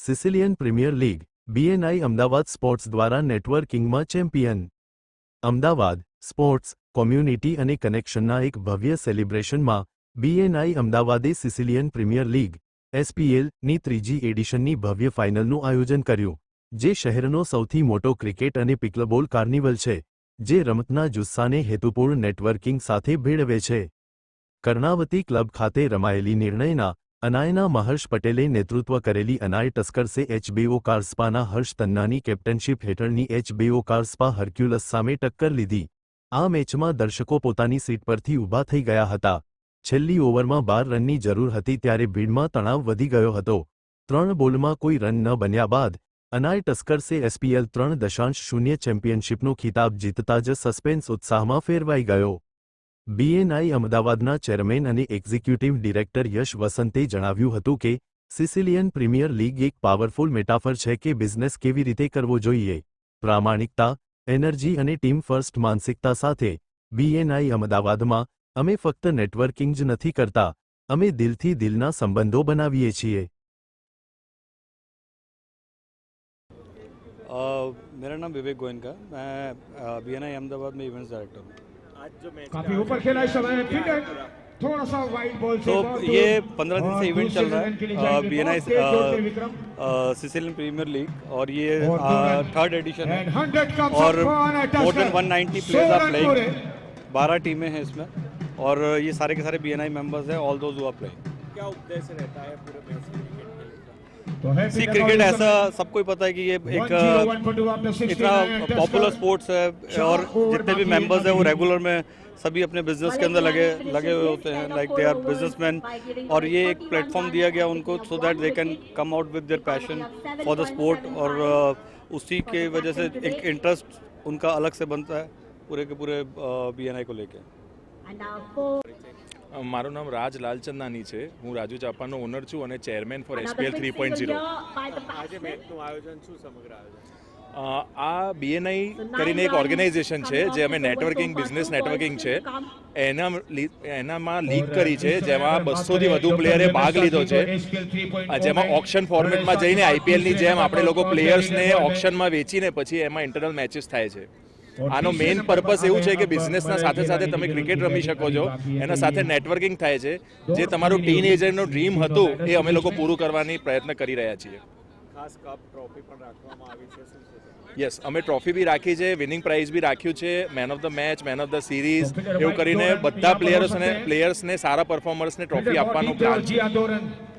Sicilian premier league BNI Ahmedabad sports દ્વારા નેટવર્કિંગમાં champion. Ahmedabad sports, community અને કનેક્શનના એક ભવ્ય સેલિબ્રેશનમાં બીએનઆઈ અમદાવાદે સિસિલિયન પ્રીમિયર લીગ એસપીએલની ત્રીજી એડિશનની ભવ્ય ફાઇનલનું આયોજન કર્યું, જે શહેરનો સૌથી મોટો ક્રિકેટ અને પિકલબોલ કાર્નિવલ છે, જે રમતના જુસ્સાને હેતુપૂર્ણ નેટવર્કિંગ સાથે ભેળવે છે. કર્ણાવતી ક્લબ ખાતે રમાયેલી નિર્ણયના અનાયના મહર્ષ પટેલે નેતૃત્વ કરેલી અનાય ટસ્કર્સે એચબીઓ કાર્સ્પાના હર્ષ તન્નાની કેપ્ટનશીપ હેઠળની એચબીઓ કાર્સ્પા હર્ક્યુલસ સામે ટક્કર લીધી. આ મેચમાં દર્શકો પોતાની સીટ પરથી ઊભા થઈ ગયા હતા. છેલ્લી ઓવરમાં બાર રનની જરૂર હતી ત્યારે ભીડમાં તણાવ વધી ગયો હતો. ત્રણ બોલમાં કોઈ રન ન બન્યા બાદ, અનાય ટસ્કર્સે એસપીએલ ત્રણ દશાંશ શૂન્ય ચેમ્પિયનશિપનો ખિતાબ જીતતા જ સસ્પેન્સ ઉત્સાહમાં ફેરવાઈ ગયો. બીએનઆઈ અમદાવાદના ચેરમેન અને એક્ઝિક્યુટિવ ડિરેક્ટર યશ વસંતે જણાવ્યું હતું કે સિસિલિયન પ્રીમિયર લીગ એક પાવરફુલ મેટાફર છે કે બિઝનેસ કેવી રીતે કરવો જોઈએ પ્રામાણિકતા એનર્જી અને ટીમ ફર્સ્ટ માનસિકતા સાથે બીએનઆઈ અમદાવાદમાં અમે ફક્ત નેટવર્કિંગ જ નથી કરતા અમે દિલથી દિલના સંબંધો બનાવીએ છીએ अ, मेरा नाम विवेक गोयनका मैं बी एन आई अहमदाबाद में इवेंट्स डायरेक्टर हूँ काफ़ी ऊपर खेला इस समय फिट थोड़ा सा वाइड बॉल से तो ये पंद्रह दिन से इवेंट चल रहा है। B N I Sicilian premier league और ये। थर्ड एडिशन है। और more than touchdown. 190 players are playing पूरे। बारह टीमें हैं इसमें। और ये सारे के सारे बी एन आई मेंबर्स हैं all those who are playing क्या उद्देश्य रहता है पूरे सी क्रिकेट ऐसा सबको ही पता है कि ये एक 101 for two after 69 इतना पॉपुलर स्पोर्ट्स है। और जितने भी मेंबर्स हैं वो रेगुलर में सभी अपने बिज़नेस के अंदर लगे लगे हुए होते हैं लाइक दे आर बिजनेसमैन और ये एक प्लेटफॉर्म दिया गया उनको so that they can come out with their passion for the sport और उसी के वजह से एक इंटरेस्ट उनका अलग से बनता है पूरे के पूरे बी एन आई को लेके। મારું નામ રાજ લાલચંદાની છે. હું રાજુ ચાપાનો ઓનર છું અને chairman for SPL three point zero આજે મેચનું આયોજન શું સમગ્ર આયોજન? આ બીએનઆઈ કરીને એક ઓર્ગેનાઇઝેશન છે જે અમે નેટવર્કિંગ બિઝનેસ નેટવર્કિંગ છે. એના એનામાં લીક કરી છે જેમાં બસોથી વધુ પ્લેયરે ભાગ લીધો છે. આ જેમાં ઓક્શન ફોર્મેટમાં જઈને આઈપીએલની જેમ આપણે લોકો પ્લેયર્સને ઓક્શનમાં વેચીને પછી એમાં ઇન્ટરનલ મેચિસ થાય છે. આનો મેઇન પર્પસ એવું છે કે બિઝનેસના સાથે સાથે તમે ક્રિકેટ રમી શકો છો એના સાથે નેટવર્કિંગ થાય છે. જે તમારું ટીન એજરનું ડ્રીમ હતું એ અમે લોકો પૂરું કરવાની પ્રયત્ન કરી રહ્યા છીએ. ખાસ કપ ટ્રોફી પણ રાખવામાં આવી છે યસ અમે ટ્રોફી બી રાખી છે વિનિંગ પ્રાઇઝ બી રાખ્યું છે man of the match man of the series એવું કરીને બધા પ્લેયર્સને પ્લેયર્સને સારા પરફોર્મર્સને ટ્રોફી આપવાનો પ્લાન. છે